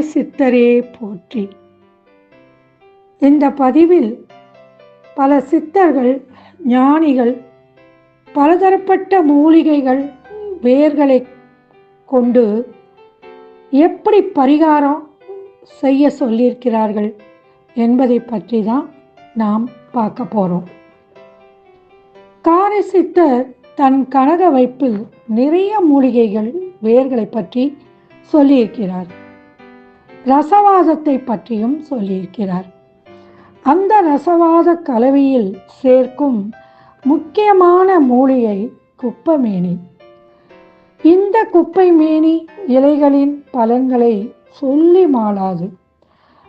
காரி சித்தரே போற்றி. இந்த பதிவில் பல சித்தர்கள் ஞானிகள் பலதரப்பட்ட மூலிகைகள் வேர்களை கொண்டு எப்படி பரிகாரம் செய்ய சொல்லியிருக்கிறார்கள் என்பதை பற்றி தான் நாம் பார்க்க போகிறோம் காரை சித்தர் தன் கனக வைப்பில் நிறைய மூலிகைகள் வேர்களை பற்றி சொல்லியிருக்கிறார். ரசவாதத்தை பற்றியும் சொல்லியிருக்கிறார். அந்த ரசவாத கலவையில் சேர்க்கும் முக்கியமான மூலிகை குப்பமேனி. இந்த குப்பை மேனி இலைகளின் பலன்களை சொல்லி மாளாது.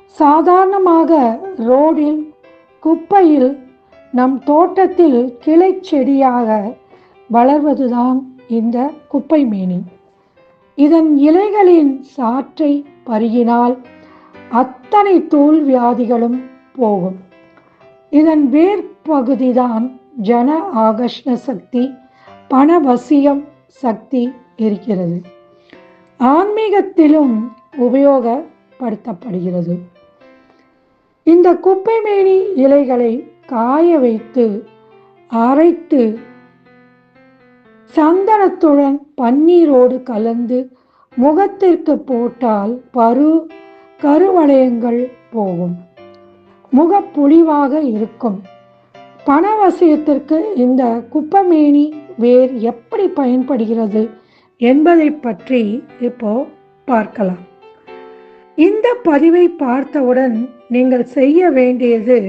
சாதாரணமாக ரோடில் குப்பையில் நம் தோட்டத்தில் கிளை செடியாக வளர்வதுதான் இந்த குப்பை மேனி இதன் இலைகளின் சாற்றை பருகினால் அத்தனை தோல் வியாதிகளும் போகும். இதன் வேர் பகுதிதான் ஜன ஆகர்ஷ்ண சக்தி பணவசியம் சக்தி இருக்கிறது. ஆன்மீகத்திலும் உபயோகப்படுத்தப்படுகிறது. இந்த குப்பைமேனி இலைகளை காய வைத்து அரைத்து சந்தனத்துடன் பன்னீரோடு கலந்து முகத்திற்கு போட்டால் பரு கருவளையங்கள் போகும். முகப்பொலிவாக இருக்கும். பணவசியத்திற்கு இந்த குப்பமேனி வேர் எப்படி பயன்படுகிறது என்பதை பற்றி இப்போ பார்க்கலாம். இந்த பதிவை பார்த்தவுடன் நீங்கள் செய்ய வேண்டியது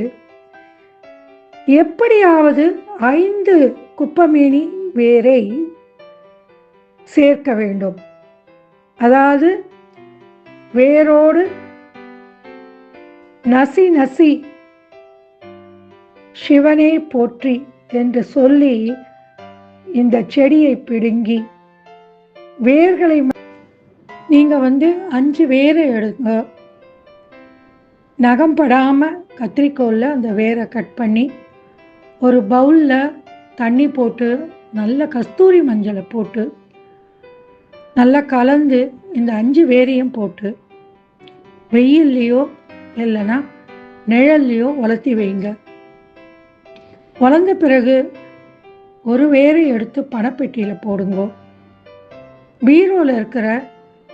எப்படியாவது ஐந்து குப்பமேனி வேரை சேர்க்க வேண்டும். அதாவது வேரோடு நசி நசி சிவனே போற்றி என்று சொல்லி இந்த செடியை பிடுங்கி வேர்களை நீங்க வந்து அஞ்சு வேரை எடுங்க. நகம் படாம கத்திரிக்கோல்ல அந்த வேரை கட் பண்ணி ஒரு பவுல்ல தண்ணி போட்டு நல்ல கஸ்தூரி மஞ்சளை போட்டு நல்லா கலந்து இந்த அஞ்சு வேரையும் போட்டு வெயில்லையோ இல்லைன்னா நிழல்லையோ வளர்த்தி வைங்க. வளர்ந்த பிறகு ஒரு வேரை எடுத்து பணப்பெட்டியில் போடுங்கோ. பீரோவில் இருக்கிற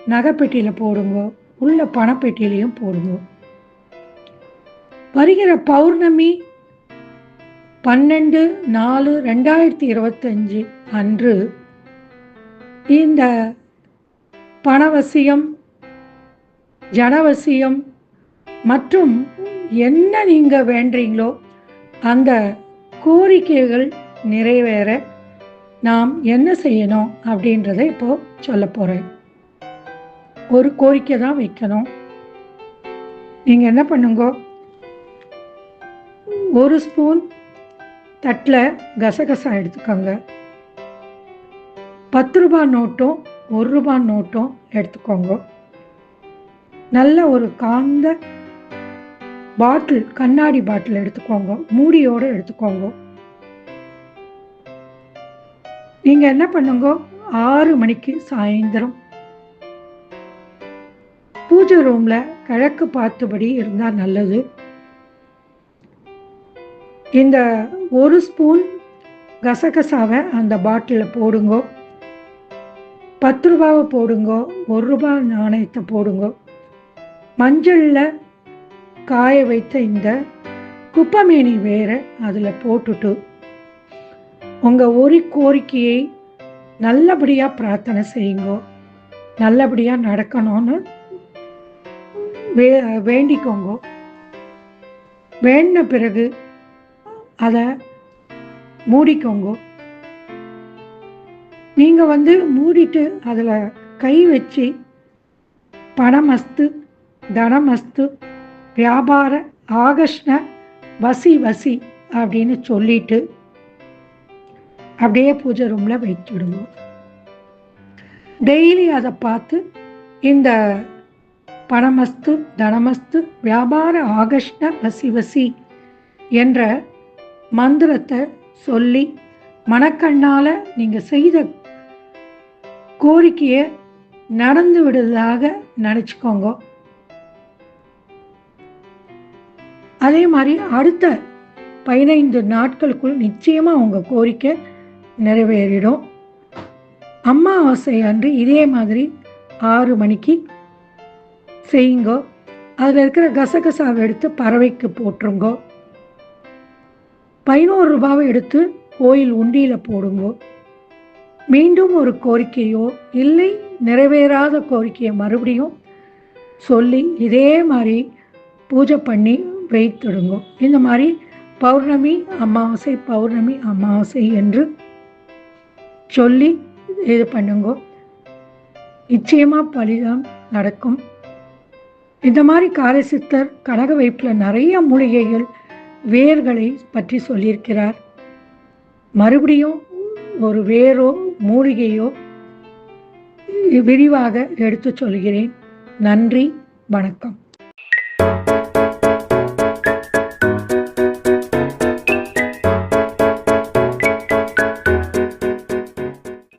நகைப்பெட்டியில் போடுங்கோ. உள்ள பணப்பெட்டியிலையும் போடுங்க. வருகிற பௌர்ணமி பன்னெண்டு நாலு ரெண்டாயிரத்தி இருபத்தஞ்சு அன்று இந்த பணவசியம் ஜனவசியம் மற்றும் என்ன நீங்கள் வேண்டீங்களோ அந்த கோரிக்கைகள் நிறைவேற நாம் என்ன செய்யணும் அப்படின்றத இப்போ சொல்ல போகிறேன் ஒரு கோரிக்கை தான் வைக்கணும். நீங்கள் என்ன பண்ணுங்க? ஒரு ஸ்பூன் தட்டில் கசகசா எடுத்துக்கோங்க. பத்து ரூபாய் நோட்டும் ஒரு ரூபாய் நோட்டும் எடுத்துக்கோங்க. நல்ல ஒரு காந்த பாட்டில் கண்ணாடி பாட்டில் எடுத்துக்கோங்க. மூடியோடு எடுத்துக்கோங்க. நீங்கள் என்ன பண்ணுங்க? ஆறு மணிக்கு சாயந்தரம். பூஜை ரூமில் கிழக்கு பார்த்தபடி இருந்தால் நல்லது. இந்த ஒரு ஸ்பூன் கசகசாவை அந்த பாட்டிலில் போடுங்க. பத்து ரூபாவை போடுங்கோ ஒரு ரூபாய் நாணயத்தை போடுங்கோ. மஞ்சளில் காய வைத்த இந்த குப்பமேனி வேற அதில் போட்டுட்டு உங்கள் ஒரு கோரிக்கையை நல்லபடியாக பிரார்த்தனை செய்யுங்கோ. நல்லபடியாக நடக்கணும்னு வே வேண்டிக்கோங்கோ. வேண்டின பிறகு அதை மூடிக்கோங்கோ. நீங்கள் வந்து மூடிட்டு அதில் கை வச்சு பணமஸ்து தனமஸ்து வியாபார ஆகஷ்ண வசி வசி அப்படின்னு சொல்லிட்டு அப்படியே பூஜை ரூமில் வச்சுடுங்க டெய்லி அதை பார்த்து இந்த பணமஸ்து தனமஸ்து வியாபார ஆகஷ்ண வசி வசி என்ற மந்திரத்தை சொல்லி மனக்கண்ணால் நீங்கள் செய்த கோரிக்கையை நடந்து விடுவதாக நினச்சிக்கோங்க. அதே மாதிரி அடுத்த பதினைந்து நாட்களுக்குள் நிச்சயமாக உங்கள் கோரிக்கை நிறைவேறிடும். அமாவாசை அன்று இதே மாதிரி ஆறு மணிக்கு செய்யுங்கோ. அதில் இருக்கிற கசகசாவை எடுத்து பறவைக்கு போட்டுருங்கோ பதினோரு ரூபாவை எடுத்து கோயில் உண்டியில் போடுங்கோ. மீண்டும் ஒரு கோரிக்கையோ இல்லை நிறைவேறாத கோரிக்கையை மறுபடியும் சொல்லி இதே மாதிரி பூஜை பண்ணி வைத்திடுங்கோ இந்த மாதிரி பௌர்ணமி அமாவாசை பௌர்ணமி அமாவாசை என்று சொல்லி இது பண்ணுங்கோ. நிச்சயமாக பலிதான் நடக்கும். இந்த மாதிரி காரசித்தர் கனக வைப்பில் நிறைய மூலிகைகள் வேர்களை பற்றி சொல்லியிருக்கிறார். மறுபடியும் ஒரு வேரோ மூலிகையோ விரிவாக எடுத்து சொல்கிறேன். நன்றி வணக்கம்.